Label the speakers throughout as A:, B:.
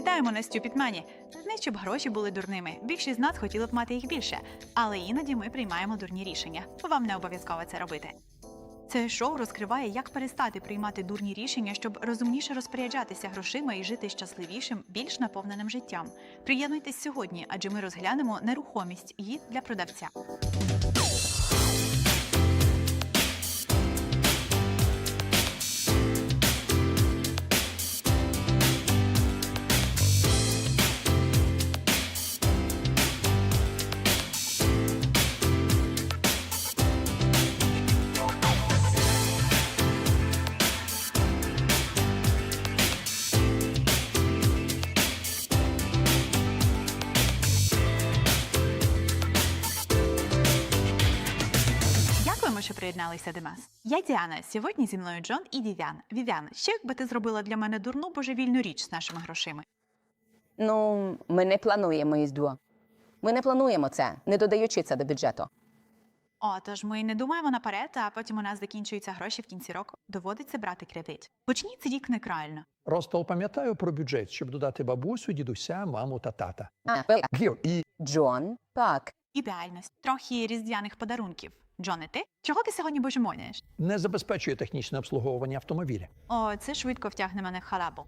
A: Вітаємо на Стюпітмані. Не щоб гроші були дурними. Більшість з нас хотіли б мати їх більше, але іноді ми приймаємо дурні рішення. Вам не обов'язково це робити. Це шоу розкриває, як перестати приймати дурні рішення, щоб розумніше розпоряджатися грошима і жити щасливішим, більш наповненим життям. Приєднуйтесь сьогодні, адже ми розглянемо нерухомість її для продавця. Що приєдналися до нас. Я Діана. Сьогодні зі мною Джон і Вів'ян. Вів'ян, що якби ти зробила для мене дурну божевільну річ з нашими грошима?
B: Ну, ми не плануємо їзду. Ми не плануємо це, не додаючи це до бюджету.
A: О, тож ми не думаємо наперед, а потім у нас закінчуються гроші в кінці року. Доводиться брати кредит. Почніть цей рік неправильно.
C: Розтол пам'ятаю про бюджет, щоб додати бабусю, дідуся, маму та тата.
B: А,
C: і
B: Джон, так.
A: Ідеальність, трохи різдвяних подарунків. Джоне, ти? Чого ти сьогодні божемониш?
C: не забезпечує технічне обслуговування автомобіля.
A: О, це швидко втягне мене в халабу.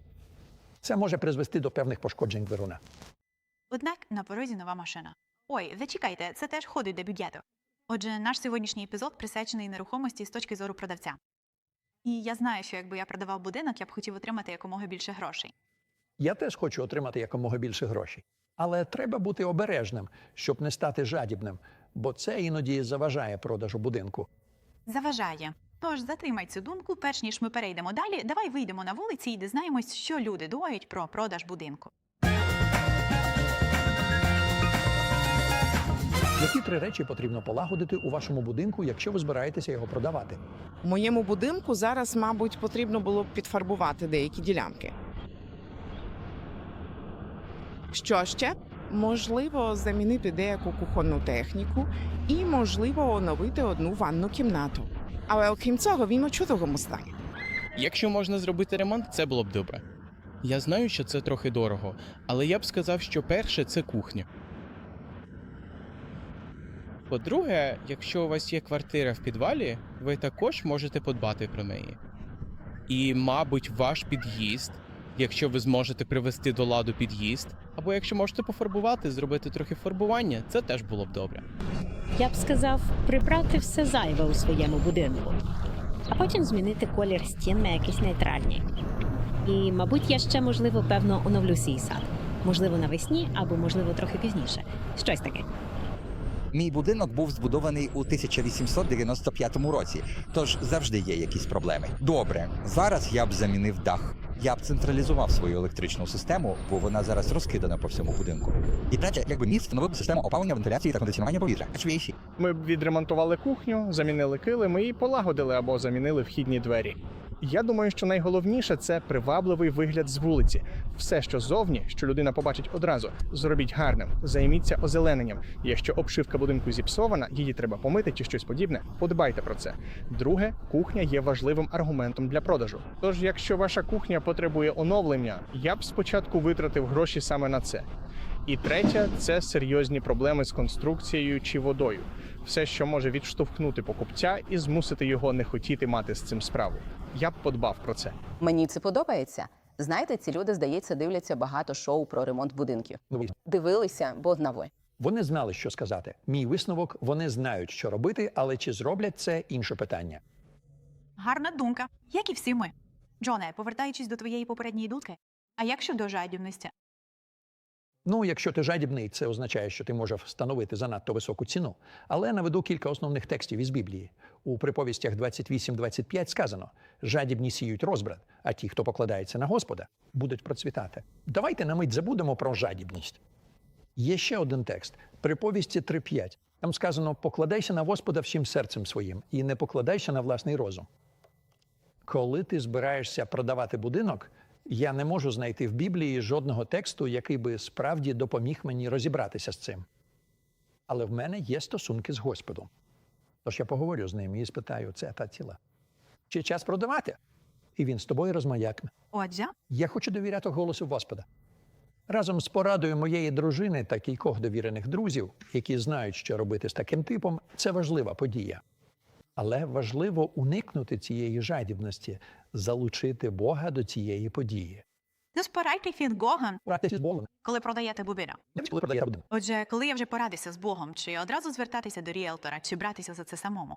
C: Це може призвести до певних пошкоджень двигуна.
A: Однак на порозі нова машина. Ой, зачекайте, це теж входить до бюджету. Отже, наш сьогоднішній епізод присвячений нерухомості з точки зору продавця. І я знаю, що якби я продавав будинок, я б хотів отримати якомога більше грошей.
C: Я теж хочу отримати якомога більше грошей. Але треба бути обережним, щоб не стати жадібним, бо це іноді заважає продажу будинку.
A: Заважає. Тож затримай цю думку, перш ніж ми перейдемо далі. Давай вийдемо на вулиці і дізнаємось, що люди думають про продаж будинку.
C: Які три речі потрібно полагодити у вашому будинку, якщо ви збираєтеся його продавати?
D: У моєму будинку зараз, мабуть, потрібно було б підфарбувати деякі ділянки. Що ще? Можливо, замінити деяку кухонну техніку і, можливо, оновити одну ванну кімнату. Але окрім цього, він у чудовому стані.
E: Якщо можна зробити ремонт, це було б добре. Я знаю, що це трохи дорого, але я б сказав, що перше це кухня. По-друге, якщо у вас є квартира в підвалі, ви також можете подбати про неї. І, мабуть, ваш під'їзд, якщо ви зможете привести до ладу під'їзд, або якщо можете пофарбувати, зробити трохи фарбування, це теж було б добре.
F: Я б сказав, прибрати все зайве у своєму будинку, а потім змінити колір стін на якийсь нейтральний. І, мабуть, я ще, можливо, певно, оновлю свій сад. Можливо, навесні або, можливо, трохи пізніше. Щось таке.
G: Мій будинок був збудований у 1895 році, тож завжди є якісь проблеми. Добре, зараз я б замінив дах. Я б централізував свою електричну систему, бо вона зараз розкидана по всьому будинку. І третє, якби міст встановив систему опалення, вентиляції та кондиціонування повітря. HVAC.
H: Ми відремонтували кухню, замінили килими і полагодили або замінили вхідні двері. Я думаю, що найголовніше це привабливий вигляд з вулиці. Все, що зовні, що людина побачить одразу, зробіть гарним, займіться озелененням. Якщо обшивка будинку зіпсована, її треба помити чи щось подібне. Подбайте про це. Друге, кухня є важливим аргументом для продажу. Тож, якщо ваша кухня потребує оновлення, я б спочатку витратив гроші саме на це. І третє це серйозні проблеми з конструкцією чи водою. Все, що може відштовхнути покупця і змусити його не хотіти мати з цим справу. Я б подбав про це.
B: Мені це подобається. Знаєте, ці люди, здається, дивляться багато шоу про ремонт будинків.
C: Ну,
B: Дивилися, бо знали.
C: Вони знали, що сказати. Мій висновок вони знають, що робити, але чи зроблять це інше питання.
A: Гарна думка, як і всі ми. Джоне, повертаючись до твоєї попередньої думки, а як щодо жадібності?
C: Ну, якщо ти жадібний, це означає, що ти можеш встановити занадто високу ціну. Але наведу кілька основних текстів із Біблії. У приповістях 28-25 сказано: жадібні сіють розбрат, а ті, хто покладається на Господа, будуть процвітати. Давайте на мить забудемо про жадібність. Є ще один текст приповісті 3.5. Там сказано: покладайся на Господа всім серцем своїм і не покладайся на власний розум. Коли ти збираєшся продавати будинок, я не можу знайти в Біблії жодного тексту, який би справді допоміг мені розібратися з цим. Але в мене є стосунки з Господом. Тож я поговорю з ним і спитаю, це та ціла. Чи час продавати? І він з тобою розмовлятиме.
A: Отже,
C: Я хочу довіряти голосу Господа. Разом з порадою моєї дружини та кількох довірених друзів, які знають, що робити з таким типом, це важлива подія. Але важливо уникнути цієї жадібності, залучити Бога до цієї події.
A: Ну, спорайте від Бога,
C: Богом.
A: коли продаєте будинок.
C: Не коли продаєте будинок.
A: Отже, коли я вже порадився з Богом, чи одразу звертатися до ріелтора, чи братися за це самому?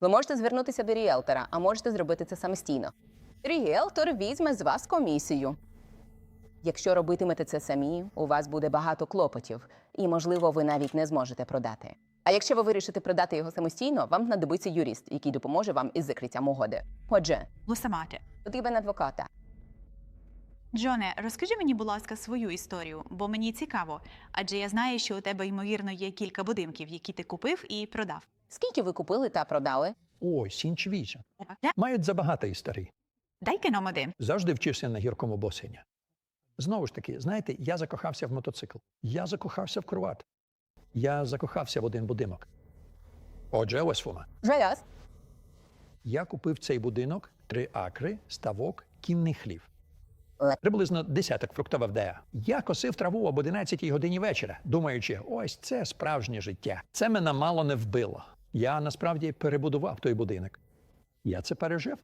B: Ви можете звернутися до ріелтора, а можете зробити це самостійно. Ріелтор візьме з вас комісію. Якщо робитимете це самі, у вас буде багато клопотів, і, можливо, ви навіть не зможете продати. А якщо ви вирішите продати його самостійно, вам знадобиться юрист, який допоможе вам із закриттям угоди. Отже,
A: Лусамати.
B: потрібен адвоката.
A: Джоне, розкажи мені, будь ласка, свою історію, бо мені цікаво. Адже я знаю, що у тебе, ймовірно, є кілька будинків, які ти купив і продав.
B: Скільки ви купили та продали?
C: Ой, сінчвіча. Мають забагато історій.
A: Дай-ка нам один.
C: Завжди вчишся на гіркому босині. Знову ж таки, знаєте, я закохався в мотоцикл. Я закохався в кроват. Я закохався в один будинок. Отже, ось воно.
B: Жаряз.
C: Я купив цей будинок, три акри, ставок, кінний хлів. Приблизно десяток фруктова вдея. Я косив траву об 11 годині вечора, думаючи, ось це справжнє життя. Це мене мало не вбило. Я насправді перебудував той будинок. Я це пережив.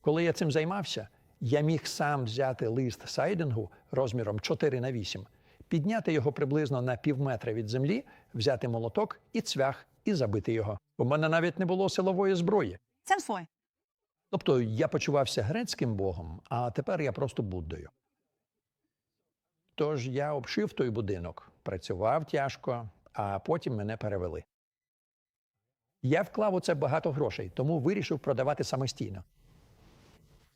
C: Коли я цим займався, я міг сам взяти лист сайдингу розміром 4 на 8, підняти його приблизно на півметра від землі, взяти молоток і цвях і забити його. У мене навіть не було силової зброї.
A: Свой.
C: Тобто я почувався грецьким богом, а тепер я просто Буддою. Тож я обшив той будинок, працював тяжко, а потім мене перевели. Я вклав у це багато грошей, тому вирішив продавати самостійно.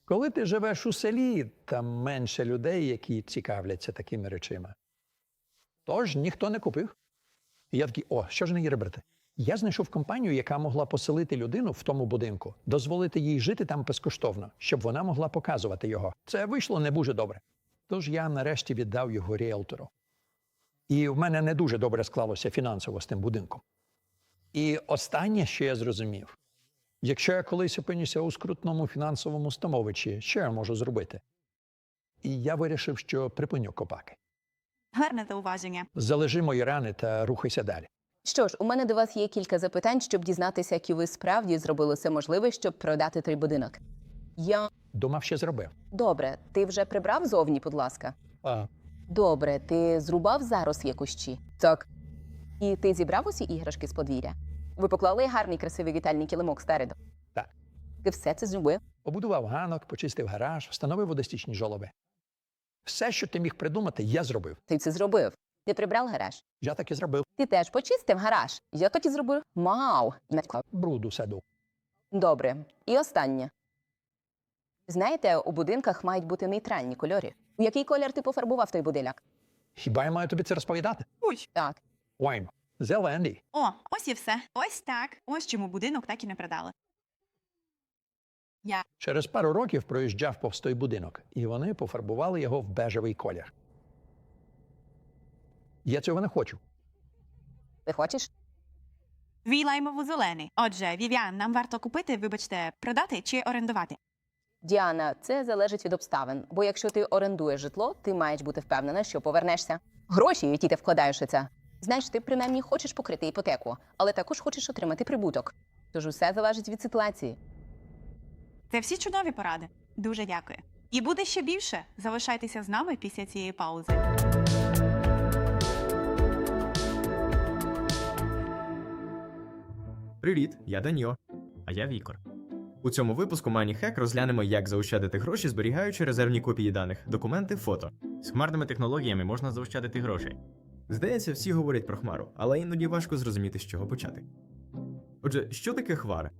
C: Коли ти живеш у селі, там менше людей, які цікавляться такими речами. Тож ніхто не купив. І я такий, о, що ж не робити? Я знайшов компанію, яка могла поселити людину в тому будинку, дозволити їй жити там безкоштовно, щоб вона могла показувати його. Це вийшло не дуже добре. Тож я нарешті віддав його ріелтору. І в мене не дуже добре склалося фінансово з тим будинком. І останнє, що я зрозумів, якщо я колись опинюся у скрутному фінансовому становищі, що я можу зробити? І я вирішив, що припиню копаки.
A: Гарне зауваження.
C: Залежи мої рани та рухайся далі.
B: Що ж, у мене до вас є кілька запитань, щоб дізнатися, які ви справді зробили все можливе, щоб продати той будинок. Я
C: Думав, ще зробив.
B: добре, ти вже прибрав зовні, будь ласка.
C: А,
B: Добре, ти зрубав зарослі кущі? Так. І ти зібрав усі іграшки з подвір'я? Ви поклали гарний красивий вітальний килимок спереду?
C: Так.
B: Ти все це зробив?
C: Побудував ганок, почистив гараж, встановив водостічні жолоби. Все, що ти міг придумати, я зробив.
B: Ти це зробив. Ти прибрав гараж.
C: Я так і зробив.
B: Ти теж почистив гараж. Я так і зробив. Мау! Не вклав.
C: Бруд у саду.
B: Добре. І останнє. Знаєте, у будинках мають бути нейтральні кольори. У який колір ти пофарбував той будинок?
C: Хіба я маю тобі це розповідати?
A: Уй.
B: Так.
C: Вайн. Зелений.
A: О, ось і все. Ось так. Ось чому будинок так і не продали. Я
C: Через пару років проїжджав повз той будинок, і вони пофарбували його в бежевий колір. Я цього не хочу.
B: Ти хочеш?
A: вілаємо в зелений. Отже, Вів'ян, нам варто купити, вибачте, продати чи орендувати.
B: Діана, це залежить від обставин. Бо якщо ти орендуєш житло, ти маєш бути впевнена, що повернешся. Гроші, які ти вкладаєш у це. Знаєш, ти принаймні хочеш покрити іпотеку, але також хочеш отримати прибуток. Тож усе залежить від ситуації.
A: Це всі чудові поради. Дуже дякую. І буде ще більше. Залишайтеся з нами після цієї паузи.
I: Привіт, я Даньо. А я Вікор. У цьому випуску MoneyHack розглянемо, як заощадити гроші, зберігаючи резервні копії даних, документи, фото. З хмарними технологіями можна заощадити гроші. Здається, всі говорять про хмару, але іноді важко зрозуміти, з чого почати. Отже, що таке хмара?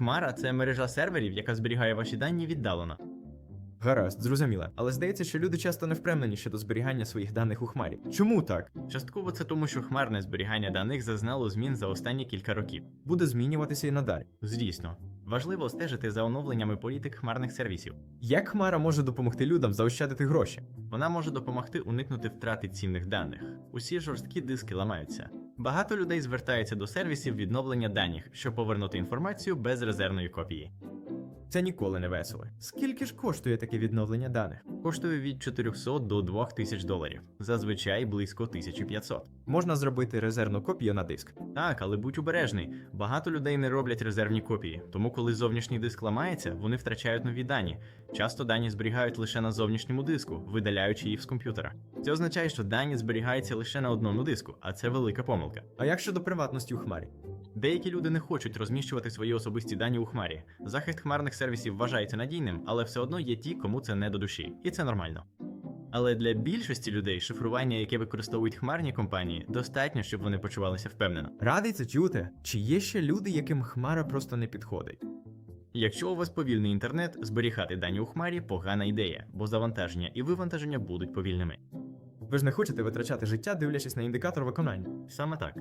I: Хмара це мережа серверів, яка зберігає ваші дані віддалено. Гаразд, зрозуміло. Але здається, що люди часто не впевнені щодо зберігання своїх даних у хмарі. Чому так? Частково це тому, що хмарне зберігання даних зазнало змін за останні кілька років. Буде змінюватися і надалі. Звісно. Важливо стежити за оновленнями політик хмарних сервісів. Як Хмара може допомогти людям заощадити гроші? Вона може допомогти уникнути втрати цінних даних. Усі жорсткі диски ламаються. Багато людей звертаються до сервісів відновлення даних, щоб повернути інформацію без резервної копії. Це ніколи не весело. Скільки ж коштує таке відновлення даних? Коштує від 400 до 2000 доларів, зазвичай близько 1500. Можна зробити резервну копію на диск. Так, але будь обережний. Багато людей не роблять резервні копії, тому коли зовнішній диск ламається, вони втрачають нові дані. Часто дані зберігають лише на зовнішньому диску, видаляючи їх з комп'ютера. Це означає, що дані зберігаються лише на одному диску, а це велика помилка. А як щодо приватності у хмарі? Деякі люди не хочуть розміщувати свої особисті дані у хмарі. Захист хмарних сервісів вважається надійним, але все одно є ті, кому це не до душі, і це нормально. Але для більшості людей шифрування, яке використовують хмарні компанії, достатньо, щоб вони почувалися впевнено. Радий це чути. Чи є ще люди, яким хмара просто не підходить? Якщо у вас повільний інтернет, зберігати дані у хмарі погана ідея, бо завантаження і вивантаження будуть повільними. Ви ж не хочете витрачати життя, дивлячись на індикатор виконання. Саме так.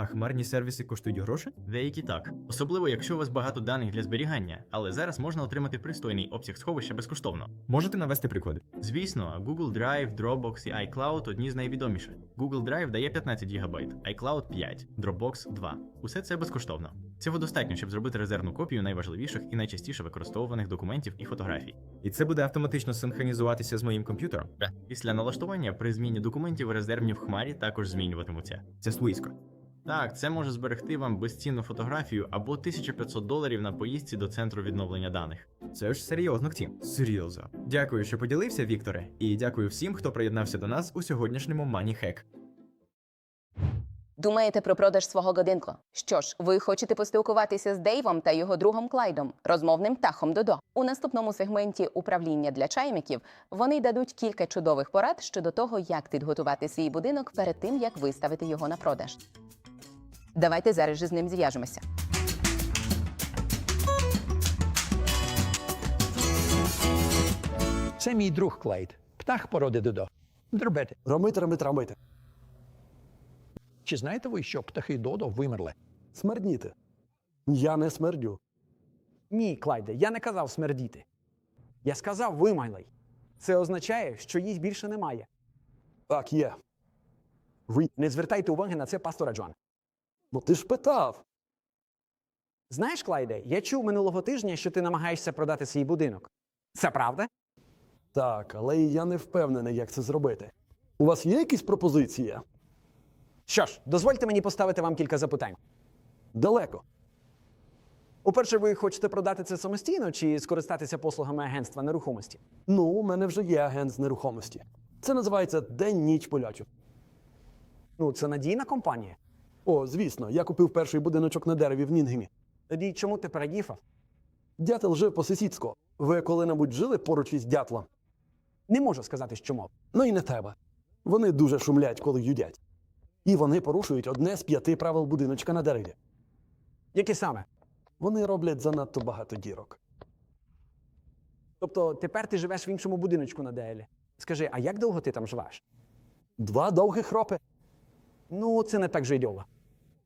I: А хмарні сервіси коштують гроші? Деякі так. Особливо, якщо у вас багато даних для зберігання, але зараз можна отримати пристойний обсяг сховища безкоштовно. Можете навести приклади? Звісно, Google Drive, Dropbox і iCloud одні з найвідоміших. Google Drive дає 15 ГБ, iCloud 5, Dropbox 2. Усе це безкоштовно. Цього достатньо, щоб зробити резервну копію найважливіших і найчастіше використовуваних документів і фотографій. І це буде автоматично синхронізуватися з моїм комп'ютером. Після налаштування при зміні документів резервні в хмарі також змінюватимуться. Це слизько. Так, це може зберегти вам безцінну фотографію або 1500 доларів на поїздці до центру відновлення даних. Це ж серйозно, втім. Серйозно. Дякую, що поділився, Вікторе, і дякую всім, хто приєднався до нас у сьогоднішньому Money Hack.
B: Думаєте про продаж свого годинку? Що ж, ви хочете поспілкуватися з Дейвом та його другом Клайдом, розмовним птахом Додо. У наступному сегменті управління для чайників вони дадуть кілька чудових порад щодо того, як підготувати свій будинок перед тим, як виставити його на продаж. Давайте зараз же з ним зв'яжемося.
C: Це мій друг Клайд, птах породи Додо. Дробети.
J: Ромити, ромити, ромити.
C: Чи знаєте ви, що птахи Додо вимерли?
J: Смердніти. Я не смердю.
K: Ні, Клайде, я не казав смердіти. Я сказав вимайлий. Це означає, що їх більше немає.
J: Так, є. Рі...
K: Не звертайте уваги на це пастора Джон.
J: Ну ти ж питав.
K: Знаєш, Клайде, я чув минулого тижня, що ти намагаєшся продати свій будинок. Це правда?
J: Так, але я не впевнений, як це зробити. У вас є якісь пропозиції?
K: Що ж, дозвольте мені поставити вам кілька запитань.
J: Далеко.
K: Уперше, ви хочете продати це самостійно чи скористатися послугами агентства нерухомості?
J: Ну, у мене вже є агент з нерухомості. Це називається День-ніч полячу.
K: Ну, це надійна компанія.
J: О, звісно, я купив перший будиночок на дереві в Нінгемі.
K: Тоді чому ти переїхав?
J: Дятел жив по сусідську. Ви коли-небудь жили поруч із дятлом?
K: Не можу сказати, що мов.
J: Ну і не треба. Вони дуже шумлять, коли їдять. І вони порушують одне з п'яти правил будиночка на дереві.
K: Які саме?
J: Вони роблять занадто багато дірок.
K: Тобто тепер ти живеш в іншому будиночку на Деелі. Скажи, а як довго ти там живеш?
J: Два довгих ропи.
K: Ну, це не так жидьово.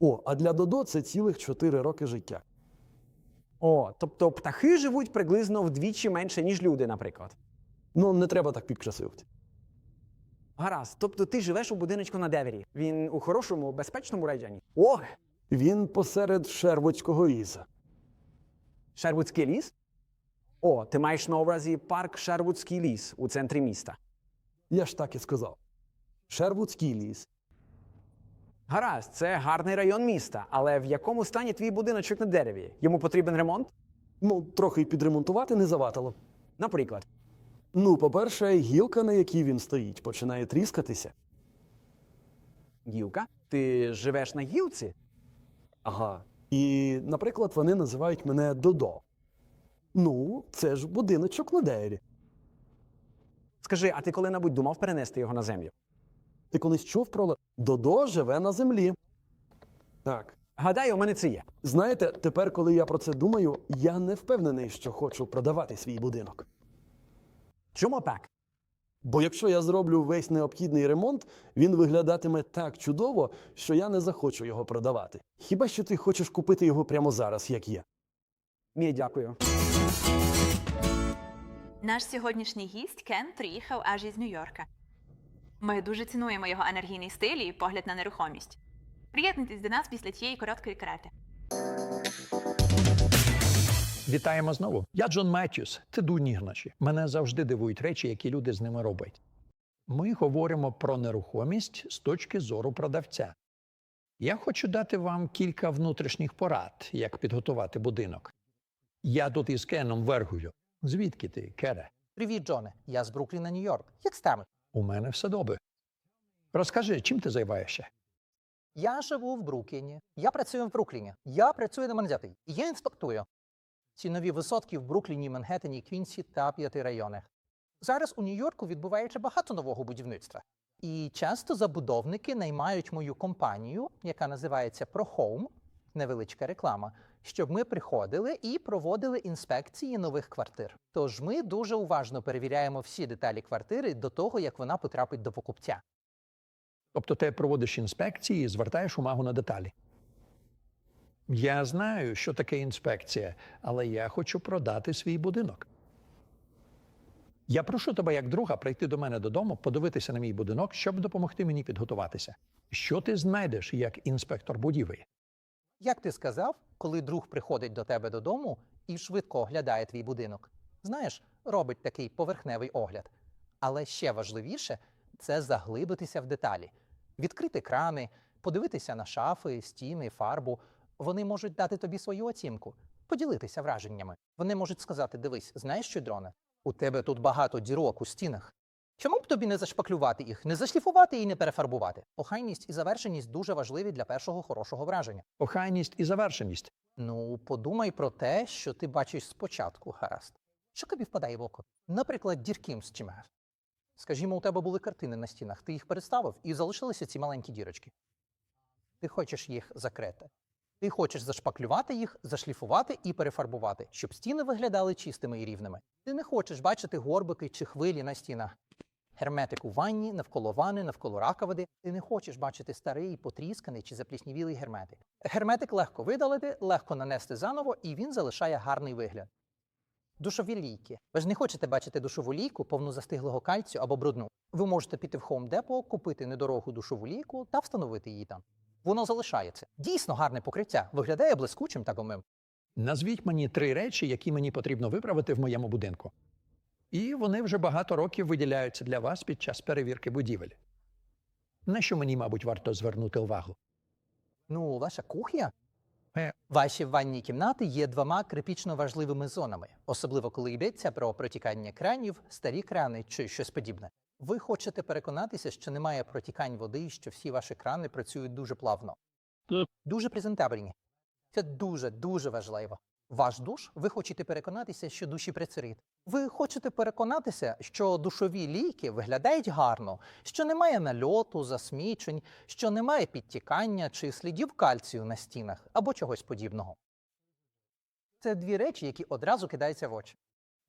J: О, а для Додо це цілих чотири роки життя.
K: О, тобто птахи живуть приблизно вдвічі менше, ніж люди, наприклад.
J: Ну, не треба так підкрасивати.
K: Гаразд, тобто ти живеш у будиночку на Девері. Він у хорошому, безпечному районі. О,
J: Він посеред Шервудського ліса.
K: Шервудський ліс? О, ти маєш на увазі парк Шервудський ліс у центрі міста.
J: Я ж так і сказав. Шервудський ліс.
K: Гаразд, це гарний район міста, але в якому стані твій будиночок на дереві? Йому потрібен ремонт?
J: Ну, трохи підремонтувати не завадило.
K: Наприклад.
J: Ну, по-перше, гілка, на якій він стоїть, починає тріскатися.
K: Гілка? Ти живеш на гілці?
J: Ага. І, наприклад, вони називають мене Додо. Ну, це ж будиночок на дереві.
K: Скажи, а ти коли-небудь думав перенести його на землю?
J: Ти колись чув про Додо живе на землі. Так.
K: Гадаю, у мене це є.
J: Знаєте, тепер, коли я про це думаю, я не впевнений, що хочу продавати свій будинок.
K: Чому так?
J: Бо якщо я зроблю весь необхідний ремонт, він виглядатиме так чудово, що я не захочу його продавати. Хіба що ти хочеш купити його прямо зараз, як є?
K: Ні, дякую.
A: Наш сьогоднішній гість Кен приїхав аж із Нью-Йорка. Ми дуже цінуємо його енергійний стиль і погляд на нерухомість. Приєднуйтесь до нас після цієї короткої карети.
C: Вітаємо знову. Я Джон Меттюс. Це дурні гроші. Мене завжди дивують речі, які люди з ними роблять. Ми говоримо про нерухомість з точки зору продавця. Я хочу дати вам кілька внутрішніх порад, як підготувати будинок. Я тут із Кеном Вергую. Звідки ти, Кере?
L: Привіт, Джоне. Я з Брукліна, Нью-Йорк. Як стами?
C: У мене все добре. Розкажи, чим ти займаєшся?
L: Я живу в Брукліні. Я працюю в Брукліні. Я працюю на Манзяти. І я інспектую цінові висотки в Брукліні, Манхеттені, Квінсі та п'яти районах. Зараз у Нью-Йорку відбувається багато нового будівництва. І часто забудовники наймають мою компанію, яка називається ProHome, невеличка реклама, щоб ми приходили і проводили інспекції нових квартир. Тож ми дуже уважно перевіряємо всі деталі квартири до того, як вона потрапить до покупця.
C: Тобто ти проводиш інспекції і звертаєш увагу на деталі. Я знаю, що таке інспекція, але я хочу продати свій будинок. Я прошу тебе, як друга, прийти до мене додому, подивитися на мій будинок, щоб допомогти мені підготуватися. Що ти знайдеш як інспектор будівель?
L: Як ти сказав, коли друг приходить до тебе додому і швидко оглядає твій будинок, знаєш, робить такий поверхневий огляд. Але ще важливіше це заглибитися в деталі, відкрити крани, подивитися на шафи, стіни, фарбу. Вони можуть дати тобі свою оцінку, поділитися враженнями. Вони можуть сказати: дивись, знаєш що, дроне? У тебе тут багато дірок у стінах. Чому б тобі не зашпаклювати їх, не зашліфувати і не перефарбувати? Охайність і завершеність дуже важливі для першого хорошого враження.
C: Охайність і завершеність.
L: Ну, подумай про те, що ти бачиш спочатку, гаразд. Що тобі впадає в око? Наприклад, дірким з чимось. Скажімо, у тебе були картини на стінах, ти їх переставив і залишилися ці маленькі дірочки. Ти хочеш їх закрити. Ти хочеш зашпаклювати їх, зашліфувати і перефарбувати, щоб стіни виглядали чистими і рівними. Ти не хочеш бачити горбики чи хвилі на стінах. Герметик у ванні, навколо ванни, навколо раковини. Ти не хочеш бачити старий, потрісканий чи запліснівілий герметик. Герметик легко видалити, легко нанести заново, і він залишає гарний вигляд. Душові лійки. Ви ж не хочете бачити душову лійку, повну застиглого кальцію або брудну. Ви можете піти в Home Depot, купити недорогу душову лійку та встановити її там. Воно залишається. Дійсно гарне покриття, виглядає блискучим та гомим.
C: Назвіть мені три речі, які мені потрібно виправити в моєму будинку. І вони вже багато років виділяються для вас під час перевірки будівель. На що мені, мабуть, варто звернути увагу?
L: Ну, ваша кухня.
C: Е.
L: Ваші ванні кімнати є двома критично важливими зонами, особливо коли йдеться про протікання кранів, старі крани чи щось подібне. Ви хочете переконатися, що немає протікань води і що всі ваші крани працюють дуже плавно. Дуже презентабельні. Це дуже дуже важливо. Ваш душ, ви хочете переконатися, що душі працюють. Ви хочете переконатися, що душові лійки виглядають гарно, що немає нальоту, засмічень, що немає підтікання чи слідів кальцію на стінах або чогось подібного. Це дві речі, які одразу кидаються в очі.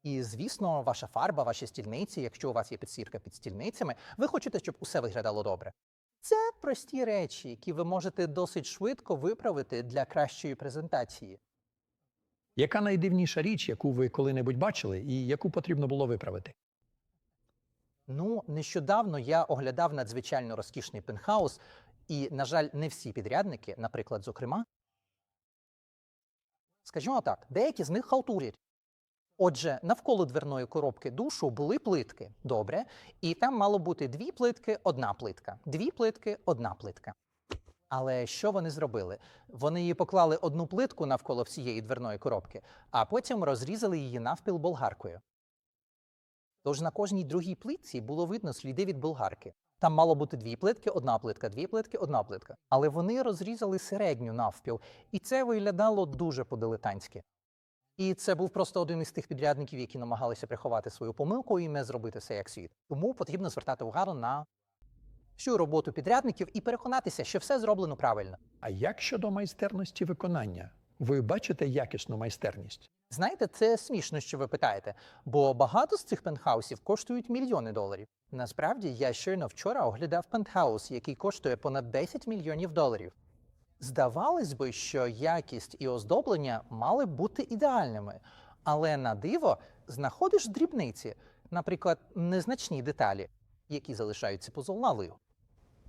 L: І, звісно, ваша фарба, ваші стільниці, якщо у вас є підсвітка під стільницями, ви хочете, щоб усе виглядало добре. Це прості речі, які ви можете досить швидко виправити для кращої презентації.
C: Яка найдивніша річ, яку ви коли-небудь бачили, і яку потрібно було виправити?
L: Ну, нещодавно я оглядав надзвичайно розкішний пентхаус, і, на жаль, не всі підрядники, наприклад, зокрема, скажімо так, деякі з них халтурять. Отже, навколо дверної коробки душу були плитки. Добре. І там мало бути дві плитки, одна плитка. Дві плитки, одна плитка. Але що вони зробили? Вони її поклали одну плитку навколо всієї дверної коробки, а потім розрізали її навпіл болгаркою. Тож на кожній другій плитці було видно сліди від болгарки. Там мало бути дві плитки, одна плитка, дві плитки, одна плитка. Але вони розрізали середню навпіл, і це виглядало дуже по-дилетантськи. І це був просто один із тих підрядників, які намагалися приховати свою помилку і не зробити все як слід. Тому потрібно звертати увагу на всю роботу підрядників і переконатися, що все зроблено правильно.
C: А як щодо майстерності виконання? Ви бачите якісну майстерність?
L: Знаєте, це смішно, що ви питаєте, бо багато з цих пентхаусів коштують мільйони доларів. Насправді, я щойно вчора оглядав пентхаус, який коштує понад 10 мільйонів доларів. Здавалось би, що якість і оздоблення мали бути ідеальними, але на диво знаходиш дрібниці, наприклад, незначні деталі, які залишаються позолналою.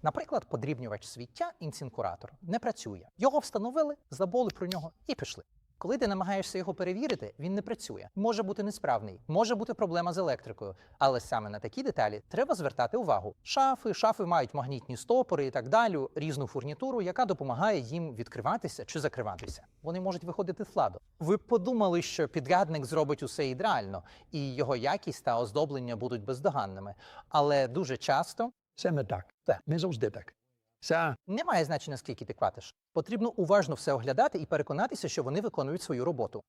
L: Наприклад, подрібнювач свіття інцинкуратор не працює. Його встановили, забули про нього і пішли. Коли ти намагаєшся його перевірити, він не працює. Може бути несправний, може бути проблема з електрикою. Але саме на такі деталі треба звертати увагу. Шафи, шафи мають магнітні стопори і так далі, різну фурнітуру, яка допомагає їм відкриватися чи закриватися. Вони можуть виходити з ладу. Ви подумали, що підрядник зробить усе ідеально, і його якість та оздоблення будуть бездоганними. Але дуже часто
C: Це не так.
L: Так.
C: Не завжди так. Це
L: немає значення, скільки ти платиш. Потрібно уважно все оглядати і переконатися, що вони виконують свою роботу.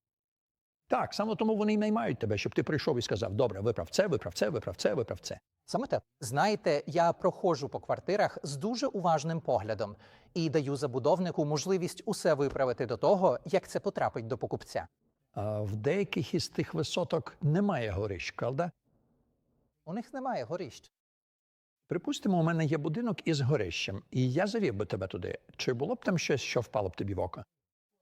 C: так, саме тому вони й наймають тебе, щоб ти прийшов і сказав: добре, виправ це, виправ це, виправ це, виправ це.
L: Саме так. Знаєте, я проходжу по квартирах з дуже уважним поглядом і даю забудовнику можливість усе виправити до того, як це потрапить до покупця.
C: А в деяких із тих висоток немає горищ, правда?
L: У них немає горищ.
C: Припустимо, у мене є будинок із горищем, і я завів би тебе туди. Чи було б там щось, що впало б тобі в око?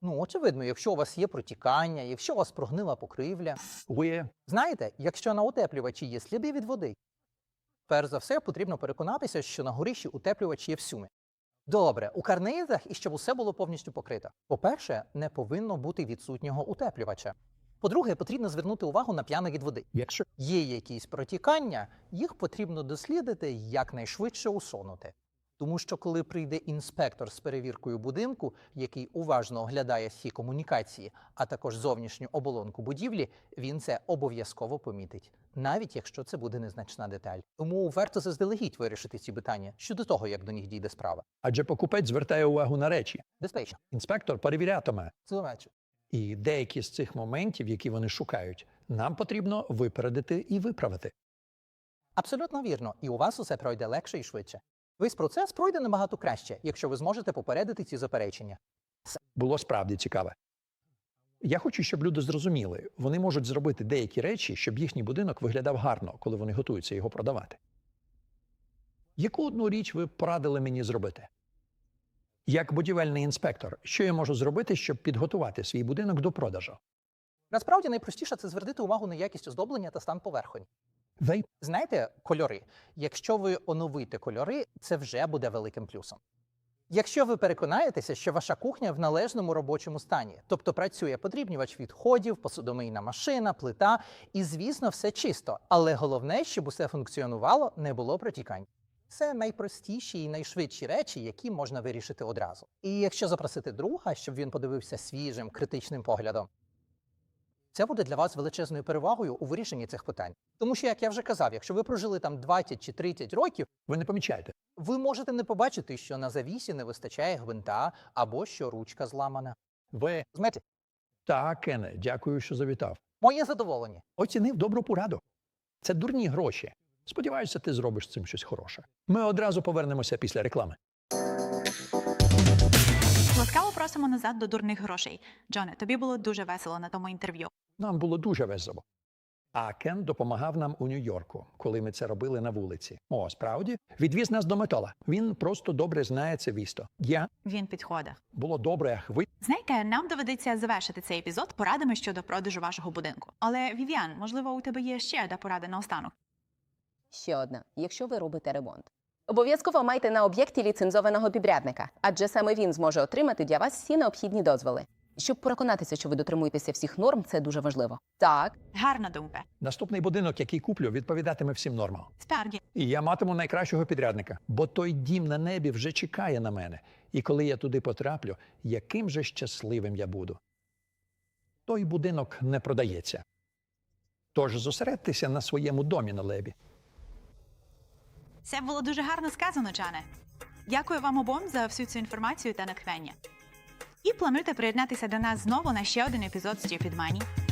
L: Ну, очевидно, якщо у вас є протікання, якщо у вас прогнила покривля.
C: Ви
L: Знаєте, якщо на утеплювачі є сліди від води, перш за все потрібно переконатися, що на горищі утеплювач є всюми. Добре, у карнизах і щоб усе було повністю покрито. По-перше, не повинно бути відсутнього утеплювача. По-друге, потрібно звернути увагу на п'ями від води.
C: якщо
L: Є якісь протікання, їх потрібно дослідити якнайшвидше усунути. Тому що коли прийде інспектор з перевіркою будинку, який уважно оглядає всі комунікації, а також зовнішню оболонку будівлі, він це обов'язково помітить, навіть якщо це буде незначна деталь. Тому варто заздалегідь вирішити ці питання щодо того, як до них дійде справа.
C: адже покупець звертає увагу на речі.
L: Безпечно,
C: Інспектор перевірятиме.
L: Зумечу.
C: І деякі з цих моментів, які вони шукають, нам потрібно випередити і виправити.
L: Абсолютно вірно, і у вас усе пройде легше і швидше. Весь процес пройде набагато краще, якщо ви зможете попередити ці заперечення.
C: Було справді цікаве. Я хочу, щоб люди зрозуміли, вони можуть зробити деякі речі, щоб їхній будинок виглядав гарно, коли вони готуються його продавати. Яку одну річ ви порадили мені зробити? Як будівельний інспектор, що я можу зробити, щоб підготувати свій будинок до продажу?
L: Насправді найпростіше це звернути увагу на якість оздоблення та стан поверхонь.
C: Ви
L: Знаєте, кольори. Якщо ви оновите кольори, це вже буде великим плюсом. Якщо ви переконаєтеся, що ваша кухня в належному робочому стані, тобто працює подрібнювач відходів, посудомийна машина, плита, і, звісно, все чисто. Але головне, щоб усе функціонувало, не було протікань. Це найпростіші і найшвидші речі, які можна вирішити одразу. І якщо запросити друга, щоб він подивився свіжим критичним поглядом, це буде для вас величезною перевагою у вирішенні цих питань. Тому що, як я вже казав, якщо ви прожили там 20 чи 30 років,
C: ви не помічаєте.
L: ви можете не побачити, що на завісі не вистачає гвинта або що ручка зламана.
C: Ви
L: Знаєте,
C: так, Кене, дякую, що завітав.
L: моє задоволення.
C: Оцінив добру пораду. Це дурні гроші. Сподіваюся, ти зробиш з цим щось хороше. Ми одразу повернемося після реклами.
A: Ласкаво просимо назад до дурних грошей. Джоне, тобі було дуже весело на тому інтерв'ю.
C: Нам було дуже весело. А Кен допомагав нам у Нью-Йорку, коли ми це робили на вулиці. О, справді відвіз нас до метола. Він просто добре знає це місто. Я
A: Він підходить.
C: було добре, ах ви.
A: Знаєте, нам доведеться завершити цей епізод порадами щодо продажу вашого будинку. Але Вівіан, можливо, у тебе є ще одна порада на останок.
B: Ще одна, якщо ви робите ремонт. Обов'язково майте на об'єкті ліцензованого підрядника, адже саме він зможе отримати для вас всі необхідні дозволи. Щоб переконатися, що ви дотримуєтеся всіх норм, це дуже важливо. Так,
A: Гарна думка.
C: Наступний будинок, який куплю, відповідатиме всім нормам.
A: Справді,
C: І я матиму найкращого підрядника, бо той дім на небі вже чекає на мене. І коли я туди потраплю, яким же щасливим я буду. Той будинок не продається. Тож зосередьтеся на своєму домі на лебі.
A: Це було дуже гарно сказано, Джане. Дякую вам обом за всю цю інформацію та натхнення. І плануйте приєднатися до нас знову на ще один епізод Stupid Money.